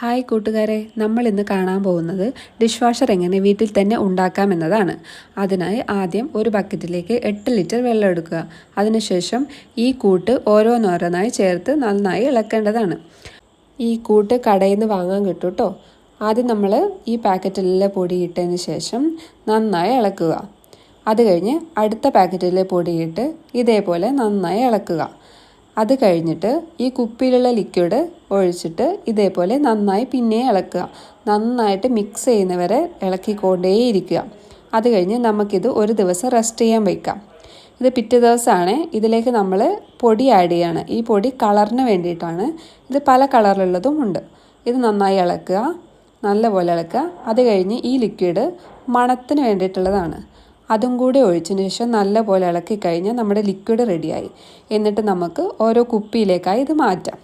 Hi കൂട്ടുകാരെ നമ്മൾ ഇന്ന് കാണാൻ പോകുന്നത് ഡിഷ് വാഷർ എങ്ങനെ വീട്ടിൽ തന്നെ ഉണ്ടാക്കാം എന്നതാണ്. അതിനായി ആദ്യം ഒരു ബക്കറ്റിലേക്ക് എട്ട് ലിറ്റർ വെള്ളം എടുക്കുക. അതിനുശേഷം ഈ കൂട്ട് ഓരോന്നോരോന്നായി ചേർത്ത് നന്നായി ഇളക്കേണ്ടതാണ്. ഈ കൂട്ട് കടയിൽ നിന്ന് വാങ്ങാൻ കിട്ടും കേട്ടോ ആദ്യം നമ്മൾ ഈ പാക്കറ്റിലെ പൊടി ഇട്ടതിന് ശേഷം നന്നായി ഇളക്കുക. അത് കഴിഞ്ഞ് അടുത്ത പാക്കറ്റിലെ പൊടിയിട്ട് ഇതേപോലെ നന്നായി ഇളക്കുക. അത് കഴിഞ്ഞിട്ട് ഈ കുപ്പിയിലുള്ള ലിക്വിഡ് ഒഴിച്ചിട്ട് ഇതേപോലെ നന്നായി പിന്നെ ഇളക്കുക. നന്നായിട്ട് മിക്സ് ചെയ്യുന്നവരെ ഇളക്കിക്കൊണ്ടേയിരിക്കുക. അത് കഴിഞ്ഞ് നമുക്കിത് ഒരു ദിവസം റെസ്റ്റ് ചെയ്യാൻ വയ്ക്കാം ഇത് പിറ്റേ ദിവസമാണ്. ഇതിലേക്ക് നമ്മൾ പൊടി ആഡ് ചെയ്യാണ്. ഈ പൊടി കളറിന് വേണ്ടിയിട്ടാണ്. ഇത് പല കളറിലുള്ളതും ഉണ്ട്. ഇത് നന്നായി ഇളക്കുക. നല്ലപോലെ ഇളക്കുക. അത് കഴിഞ്ഞ് ഈ ലിക്വിഡ് മണത്തിന് വേണ്ടിയിട്ടുള്ളതാണ്. അതും കൂടി ഒഴിച്ചതിന് ശേഷം നല്ലപോലെ ഇളക്കി കഴിഞ്ഞാൽ നമ്മുടെ ലിക്വിഡ് റെഡിയായി എന്നിട്ട് നമുക്ക് ഓരോ കുപ്പിയിലേക്കായി ഇത് മാറ്റാം.